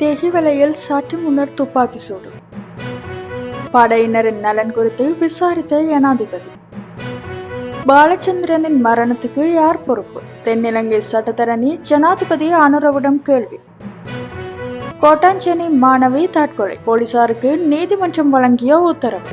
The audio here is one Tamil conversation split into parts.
தெஹிவலையில் சற்று முன்னர் துப்பாக்கி சூடு. படையினரின் நலன் குறித்து விசாரித்த ஜனாதிபதி பாலச்சந்திரனின் மரணத்துக்கு யார் பொறுப்பு? தென்னிலங்கை சட்டத்தரணி ஜனாதிபதி அனுரவிடம் கேள்வி. கோட்டாஞ்சேனி மாணவி தற்கொலை. போலீசாருக்கு நீதிமன்றம் வழங்கிய உத்தரவு.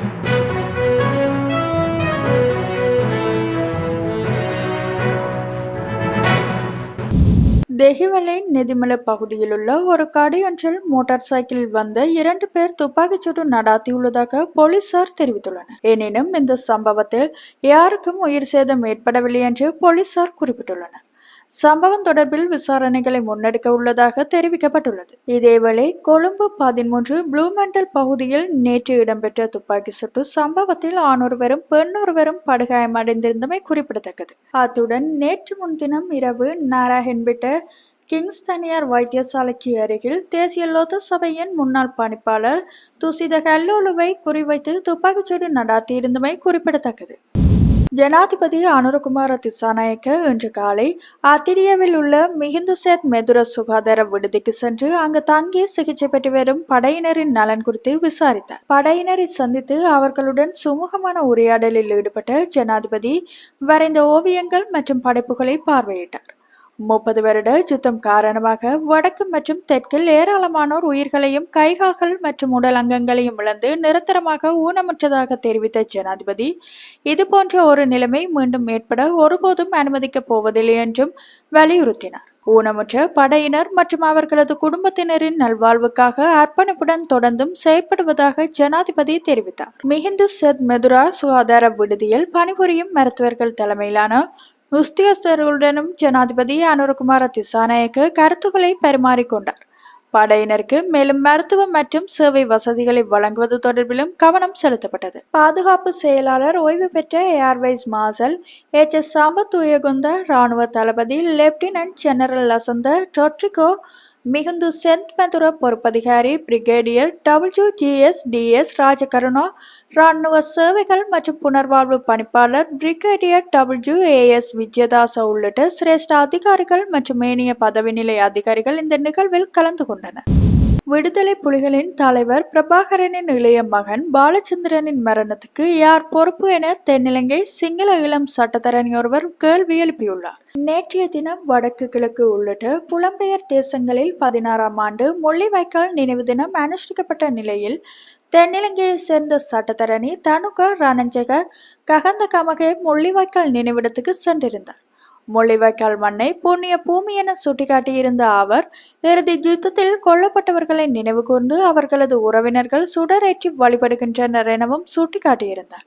தெஹிவலை நெதிமலை பகுதியில் உள்ள ஒரு கடையொன்றில் மோட்டார் சைக்கிளில் வந்த இரண்டு பேர் துப்பாக்கிச்சூடு நடாத்தியுள்ளதாக போலீசார் தெரிவித்துள்ளனர். எனினும் இந்த சம்பவத்தில் யாருக்கும் உயிர் சேதம் ஏற்படவில்லை என்று போலீசார் குறிப்பிட்டுள்ளனர். சம்பவம் தொடர்பில் விசாரணைகளை முன்னெடுக்க உள்ளதாக தெரிவிக்கப்பட்டுள்ளது. இதேவேளை கொழும்பு பதிமூன்று ப்ளூ மெண்டல் பகுதியில் நேற்று இடம்பெற்ற துப்பாக்கி சூட்டு சம்பவத்தில் ஆணொருவரும் பெண்ணொருவரும் படுகாயமடைந்திருந்தமை குறிப்பிடத்தக்கது. அத்துடன் நேற்று முன்தினம் இரவு நாராயண்பிட்ட கிங்ஸ் தனியார் வைத்தியசாலைக்கு அருகில் தேசிய லோத சபையின் முன்னாள் பணிப்பாளர் துசித கல்லோலுவை குறிவைத்து துப்பாக்கிச்சூடு நடாத்தியிருந்தமை குறிப்பிடத்தக்கது. ஜனாதிபதி அனுரகுமார திசாநாயக்க இன்று காலை அத்திரியாவில் உள்ள மிகுந்துசேத் மெதுர சுகாதார விடுதிக்கு சென்று அங்கு தங்கி சிகிச்சை பெற்று வரும் படையினரின் நலன் குறித்து விசாரித்தார். படையினரை சந்தித்து அவர்களுடன் சுமூகமான உரையாடலில் ஈடுபட்ட ஜனாதிபதி வரைந்த ஓவியங்கள் மற்றும் படைப்புகளை பார்வையிட்டார். முப்பது வருட யுத்தம் காரணமாக வடக்கு மற்றும் தெற்கில் ஏராளமானோர் உயிர்களையும் கைகால்கள் மற்றும் உடல் அங்கங்களையும் இழந்து நிரந்தரமாக ஊனமுற்றதாக தெரிவித்த ஜனாதிபதி இது போன்ற ஒரு நிலைமை மீண்டும் ஏற்பட ஒருபோதும் அனுமதிக்கப் போவதில்லை என்றும் வலியுறுத்தினார். ஊனமுற்ற படையினர் மற்றும் அவர்களது குடும்பத்தினரின் நல்வாழ்வுக்காக அர்ப்பணிப்புடன் தொடர்ந்தும் செயற்படுவதாக ஜனாதிபதி தெரிவித்தார். மிகுந்து செத் மெதுரா சுகாதார விடுதியில் பணிபுரியும் மருத்துவர்கள் தலைமையிலான உஸ்தியஸ்தர்களுடனும் ஜனாதிபதி அனுரகுமார திசாநாயக்க கருத்துக்களை பரிமாறிக்கொண்டார். படையினருக்கு மேலும் மருத்துவம் மற்றும் சேவை வசதிகளை வழங்குவது தொடர்பிலும் கவனம் செலுத்தப்பட்டது. பாதுகாப்பு செயலாளர் ஓய்வு பெற்ற air vice marshal H. S. Sampath உயகுந்த இராணுவ தளபதி லெப்டினன்ட் ஜெனரல் லசந்த டொட்ரிகோ மிகுந்து சென்ட்மெதுர பொறுப்பதிகாரி brigadier W GS DS Rajakaruna இராணுவ சேவைகள் மற்றும் புனர்வாழ்வு பணிப்பாளர் பிரிகேடியர் டபிள்யூ ஏஎஸ் விஜயதாச உள்ளிட்ட சிரேஷ்ட அதிகாரிகள் மற்றும் ஏனைய பதவி நிலை அதிகாரிகள் இந்த நிகழ்வில் கலந்து கொண்டனர். விடுதலை புலிகளின் தலைவர் பிரபாகரனின் இளைய மகன் பாலச்சந்திரனின் மரணத்துக்கு யார் பொறுப்பு என தென்னிலங்கை சிங்கள இளம் சட்டத்தரணி ஒருவர் கேள்வி எழுப்பியுள்ளார். நேற்றைய தினம் வடக்கு கிழக்கு உள்ளிட்ட புலம்பெயர் தேசங்களில் பதினாறாம் ஆண்டு முள்ளிவாய்க்கால் நினைவு தினம் அனுஷ்டிக்கப்பட்ட நிலையில் தென்னிலங்கையை சேர்ந்த சட்டத்தரணி தனுக ரணஞ்சக ககந்த கமகே முள்ளிவாய்க்கால் நினைவிடத்துக்கு சென்றிருந்தார். முள்ளிவாய்க்கால் மண்ணை புண்ணிய பூமி என சுட்டிக்காட்டியிருந்த அவர் இறுதி யுத்தத்தில் கொல்லப்பட்டவர்களை நினைவு கூர்ந்து அவர்களது உறவினர்கள் சுடரேற்றி வழிபடுகின்றனர் எனவும் சுட்டிக்காட்டியிருந்தார்.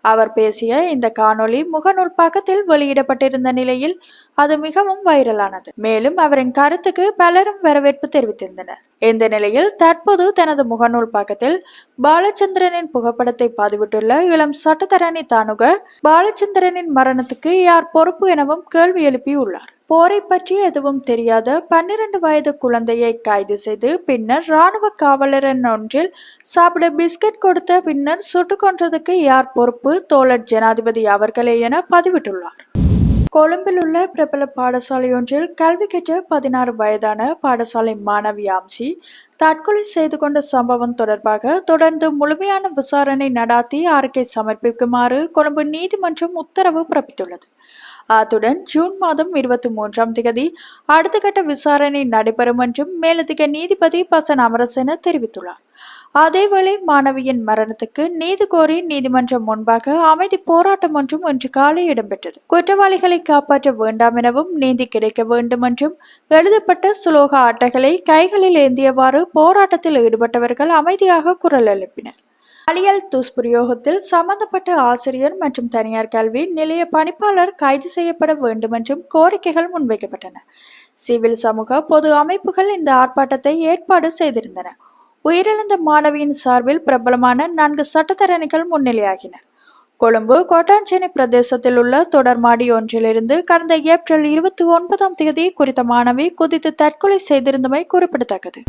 அவர் பேசிய இந்த காணொளி முகநூல் பக்கத்தில் வெளியிடப்பட்டிருந்த நிலையில் அது மிகவும் வைரலானது. மேலும் அவரின் கருத்துக்கு பலரும் வரவேற்பு தெரிவித்திருந்தனர். இந்த நிலையில் தற்போது தனது முகநூல் பக்கத்தில் பாலச்சந்திரனின் புகைப்படத்தை பதிவிட்டுள்ள இளம் சட்டத்தரணி தானுக பாலச்சந்திரனின் மரணத்துக்கு யார் பொறுப்பு எனவும் கேள்வி எழுப்பியுள்ளார். போரை பற்றி எதுவும் தெரியாத பன்னிரண்டு வயது குழந்தையை கைது செய்து பின்னர் இராணுவ காவலரன் ஒன்றில் சாப்பிட பிஸ்கட் கொடுத்த பின்னர் சுட்டுக் கொன்றதுக்கு யார் பொறுப்பு? தோழர் ஜனாதிபதி அவர்களே என பதிவிட்டுள்ளார். கொழும்பில் உள்ள பிரபல பாடசாலை ஒன்றில் கல்வி கற்ற பதினாறு வயதான பாடசாலை மாணவி ஆம்சி தற்கொலை செய்து கொண்ட சம்பவம் தொடர்பாக தொடர்ந்து முழுமையான விசாரணை நடாத்தி அறிக்கை சமர்ப்பிக்குமாறு கொழும்பு நீதிமன்றம் உத்தரவு பிறப்பித்துள்ளது. அத்துடன் ஜூன் மாதம் இருபத்தி மூன்றாம் தேதி அடுத்த கட்ட விசாரணை நடைபெறும் என்றும் மேலதிக நீதிபதி பசன் அமரசென தெரிவித்துள்ளார். அதேவேளை மாணவியின் மரணத்துக்கு நீதி கோரி நீதிமன்றம் முன்பாக அமைதி போராட்டம் ஒன்றும் இன்று காலை இடம்பெற்றது. குற்றவாளிகளை காப்பாற்ற வேண்டாம் எனவும் நீதி கிடைக்க வேண்டும் என்றும் எழுதப்பட்ட சுலோக அட்டைகளை கைகளில் ஏந்தியவாறு போராட்டத்தில் ஈடுபட்டவர்கள் அமைதியாக குரல் எழுப்பினர். பாலியல் துஷ்பிரயோகத்தில் சம்பந்தப்பட்ட ஆசிரியர் மற்றும் தனியார் கல்வி நிலைய பணிப்பாளர் கைது செய்யப்பட வேண்டும் என்றும் கோரிக்கைகள் முன்வைக்கப்பட்டன. சிவில் சமூக பொது அமைப்புகள் இந்த ஆர்ப்பாட்டத்தை ஏற்பாடு செய்திருந்தன. உயிரிழந்த மாணவியின் சார்பில் பிரபலமான நான்கு சட்டத்தரணிகள் முன்னிலையாகினர் கொழும்பு கோட்டாஞ்சேனி பிரதேசத்தில் உள்ள தொடர்மாடி ஒன்றிலிருந்து கடந்த ஏப்ரல் இருபத்தி ஒன்பதாம் தேதி குறித்த மாணவி குதித்து தற்கொலை செய்திருந்தமை குறிப்பிடத்தக்கது.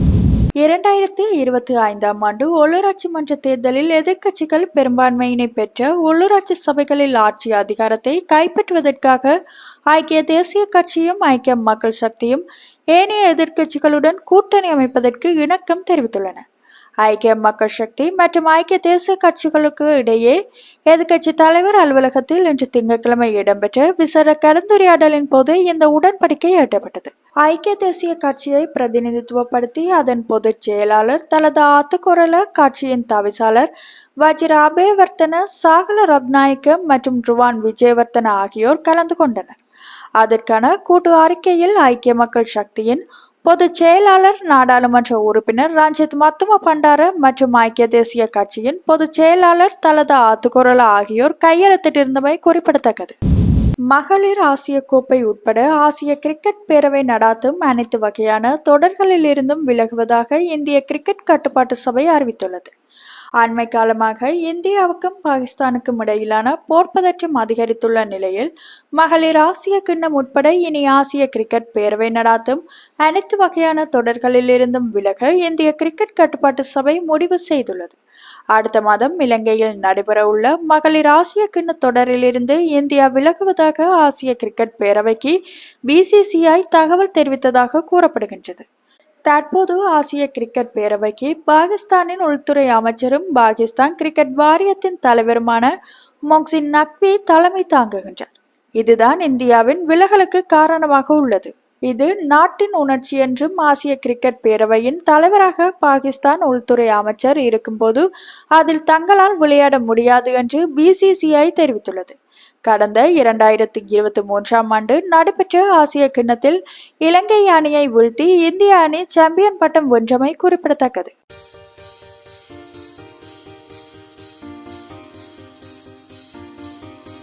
இரண்டாயிரத்தி இருபத்தி ஐந்தாம் ஆண்டு உள்ளூராட்சி மன்ற தேர்தலில் எதிர்க்கட்சிகள் பெரும்பான்மையினை பெற்ற உள்ளூராட்சி சபைகளில் ஆட்சி அதிகாரத்தை கைப்பற்றுவதற்காக ஐக்கிய தேசிய கட்சியும் ஐக்கிய மக்கள் சக்தியும் ஏனைய எதிர்க்கட்சிகளுடன் கூட்டணி அமைப்பதற்கு இணக்கம் தெரிவித்துள்ளன. ஐக்கிய மக்கள் சக்தி மற்றும் ஐக்கிய தேசிய கட்சிகளுக்கு இடையே எதிர்க்கட்சி தலைவர் அலுவலகத்தில் இன்று திங்கட்கிழமை இடம்பெற்ற விசேட கலந்துரையாடலின் போது இந்த உடன்படிக்கை எட்டப்பட்டது. ஐக்கிய தேசிய கட்சியை பிரதிநிதித்துவப்படுத்தி அதன் பொதுச் செயலாளர் தலது ஆத்துக்குரல கட்சியின் தவிசாளர் வஜிர அபேவர்த்தன சாகல ரத்நாயக்க மற்றும் ருவான் விஜயவர்த்தன ஆகியோர் கலந்து கொண்டனர். அதற்கான கூட்டு அறிக்கையில் ஐக்கிய மக்கள் சக்தியின் பொதுச் செயலாளர் நாடாளுமன்ற உறுப்பினர் ரஞ்சித் மத்தும பண்டார மற்றும் ஐக்கிய தேசிய கட்சியின் பொதுச் செயலாளர் தலத ஆத்துக்குரல ஆகியோர் கையெழுத்திட்டிருந்தமை குறிப்பிடத்தக்கது. மகளிர் ஆசிய கோப்பை உட்பட ஆசிய கிரிக்கெட் பேரவை நடாத்தும் அனைத்து வகையான தொடர்களிலிருந்தும் விலகுவதாக இந்திய கிரிக்கெட் கட்டுப்பாட்டு சபை அறிவித்துள்ளது. அண்மை காலமாக இந்தியாவுக்கும் பாகிஸ்தானுக்கும் இடையிலான போர் பதற்றம் அதிகரித்துள்ள நிலையில் மகளிர் ஆசிய கிண்ணம் உட்பட இனி ஆசிய கிரிக்கெட் பேரவை நடாத்தும் அனைத்து வகையான தொடர்களிலிருந்தும் விலக இந்திய கிரிக்கெட் கட்டுப்பாட்டு சபை முடிவு செய்துள்ளது. அடுத்த மாதம் இலங்கையில் நடைபெறவுள்ள மகளிர் ஆசிய கிண்ண தொடரிலிருந்து இந்தியா விலகுவதாக ஆசிய கிரிக்கெட் பேரவைக்கு பிசிசிஐ தகவல் தெரிவித்ததாக கூறப்படுகின்றது. தற்போது ஆசிய கிரிக்கெட் பேரவைக்கு பாகிஸ்தானின் உள்துறை அமைச்சரும் பாகிஸ்தான் கிரிக்கெட் வாரியத்தின் தலைவருமான மொக்சின் நக்வி தலைமை தாங்குகின்றார். இதுதான் இந்தியாவின் விலகலுக்கு காரணமாக உள்ளது. இது நாட்டின் உணர்ச்சி என்றும் ஆசிய கிரிக்கெட் பேரவையின் தலைவராக பாகிஸ்தான் உள்துறை அமைச்சர் இருக்கும்போது அதில் தங்களால் விளையாட முடியாது என்று பிசிசிஐ தெரிவித்துள்ளது. கடந்த இரண்டாயிரத்தி இருபத்தி மூன்றாம் ஆண்டு நடைபெற்ற ஆசிய கிண்ணத்தில் இலங்கை அணியை வீழ்த்தி இந்திய அணி சாம்பியன் பட்டம் வென்றமை குறிப்பிடத்தக்கது.